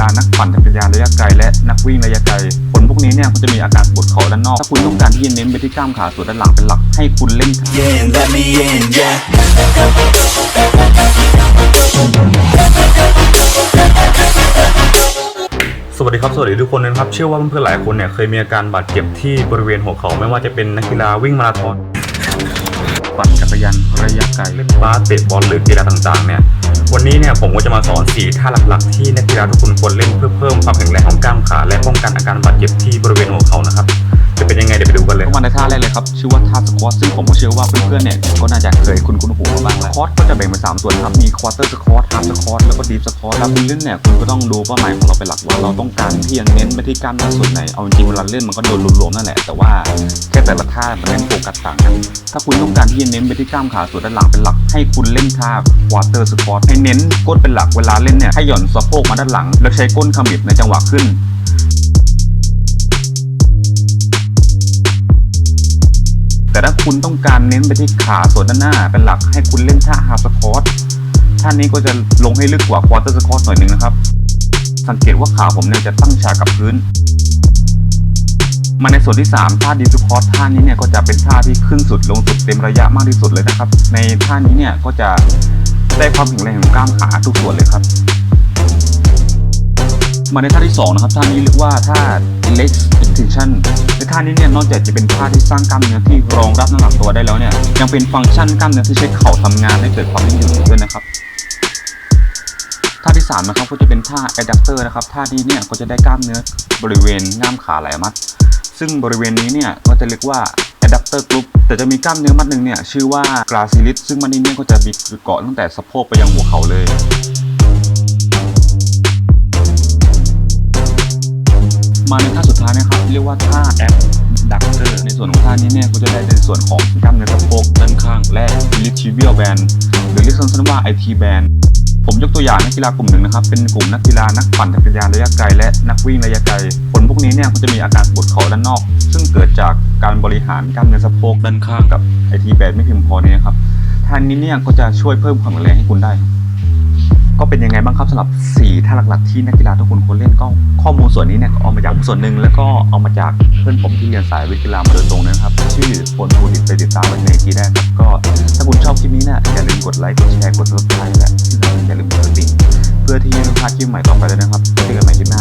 ฬานักปั่นจักรยานระยะไกลและนักวิ่งระยะไกล คนพวกนี้เนี่ยเขาจะมีอาการปวดเข่าด้านนอก ถ้าคุณต้องการที่จะเน้นไปที่กล้ามขาส่วนด้านหลังเป็นหลัก ให้คุณเล่น Yeah, let me in, yeah. สวัสดีครับ สวัสดีทุกคนนะครับ เชื่อว่าเพื่อนๆหลายคนเนี่ยเคยมีอาการบาดเจ็บที่บริเวณหัวเข่าไม่ว่าจะเป็นนักกีฬาวิ่งมาราธอนปั่นจักรยานระยะไกลเล่นบาสเตะบอลหรือกีฬาต่างๆเนี่ย วันนี้เนี่ยผมก็จะมาสอนสีท่าหลักๆ ที่นักกีฬาทุกคนควรเล่นเพื่อเพิ่มความแข็งแรงของกล้ามขา และป้องกันอาการบาดเจ็บที่บริเวณหัวเข่านะครับ เป็นยังไงเดี๋ยวไปดูกันเลยเข้ามาในท่าแรกเลยครับชื่อว่าท่าสควอตซึ่งผมก็เชื่อว่าเพื่อนๆเนี่ยก็น่าจะเคยคุ้นๆหูมาบ้างแล้วสควอตก็จะแบ่งเป็นสามส่วนครับมีควอเตอร์สควอตฮาร์ฟสควอตแล้วก็ดีฟสควอตแล้วคุณเล่นเนี่ยคุณก็ต้องดูเป้าหมายของเราเป็นหลักว่าเราต้องการที่จะเน้นไปที่กล้ามเนื้อส่วนไหนเอาจริงเวลาเล่นมันก็โดนรวมๆนั่นแหละแต่ว่าแค่แต่ละท่ามันเน้นโฟกัสต่างกันถ้าคุณต้องการที่จะเน้นไปที่กล้ามขาส่วนด้านหลังเป็นหลัก ให้คุณเล่นท่าควอเตอร์สควอตให้เน้นก้นเป็นหลักเวลาเล่นเนี่ยให้หย่อนสะโพกมาด้านหลัง แล้วใช้ก้นขมิบในจังหวะขึ้น แต่ถ้าคุณต้องการเน้นไปที่ขาส่วนด้านหน้า เป็นหลักให้คุณเล่นท่าฮาร์ s สควอตท่านี้ก็จะลงให้ลึกกว่าควอเตอร์สควอตหน่อยหนึงนะครับ สังเกตว่าขาผมเนี่ยจะตั้งฉากกับพื้น มาในส่วนที่ 3 ท่าดีสควอตท่านี้เนี่ยก็จะเป็นท่าที่ขึ้นสุดลงสุดเต็มระยะมากที่สุดเลยนะครับ ในท่านี้เนี่ยก็จะได้ความแข็งแรงของกล้ามขาทุกส่วนเลยครับ มาในท่าที่2นะครับท่านี้เรียกว่าท่า leg extension ในท่านี้เนี่ยนอกจากจะเป็นท่าที่สร้างกล้ามเนื้อที่รองรับน้ำหนักตัวได้แล้วเนี่ยยังเป็นฟังก์ชันกล้ามเนื้อที่ใช้เข่าทำงานให้เกิดความยืดหยุ่นด้วยนะครับท่าที่3นะครับก็จะเป็นท่า adductor นะครับท่านี้เนี่ยก็จะได้กล้ามเนื้อบริเวณง่ามขาไหล่มัด ซึ่งบริเวณนี้เนี่ยก็จะเรียกว่า adductor group แต่จะมีกล้ามเนื้อมัดหนึ่งเนี่ยชื่อว่า gracilis ซึ่งมัดนี้เนี่ยก็จะมีเกาะตั้งแต่สะโพกไปยังหัวเข่าเลย มาในท่าสุดท้ายนะครับ เรียกว่าท่า abductor ในส่วนของท่านี้เนี่ยก็จะได้ในส่วนของกล้ามเนื้อสะโพกด้านข้าง และ iliotibial band หรือเรียกสั้นๆว่า IT band ผมยกตัวอย่างนักกีฬากลุ่มหนึ่งนะครับ เป็นกลุ่มนักกีฬานักปั่นจักรยานระยะไกลและนักวิ่งระยะไกล คนพวกนี้เนี่ยเขาจะมีอาการปวดเข่าด้านนอก ซึ่งเกิดจากการบริหารกล้ามเนื้อสะโพกด้านข้างกับ IT band ไม่เพียงพอเนี่ยนะครับท่านี้เนี่ยก็จะช่วยเพิ่มความแข็งแรงให้คุณได้ ก็เป็นยังไงบ้างครับสำหรับ4ท่าหลักๆที่นักกีฬาทุกคนควรเล่นก็ข้อมูลส่วนนี้เนี่ยก็เอามาจากส่วนหนึ่งแล้วก็เอามาจากเพื่อนผมที่เรียนสายวิทยามาโดยตรงนะครับ ชื่อพลภูดิตไปติดตามในทีได้ครับก็ถ้าคุณชอบคลิปนี้เนี่ยอย่าลืมกดไลค์กดแชร์กดติดตามและที่สำคัญอย่าลืมกดกระดิ่งเพื่อที่จะไม่พลาดคลิปใหม่ต่อไปเลยนะครับเจอกันใหม่คลิปหน้า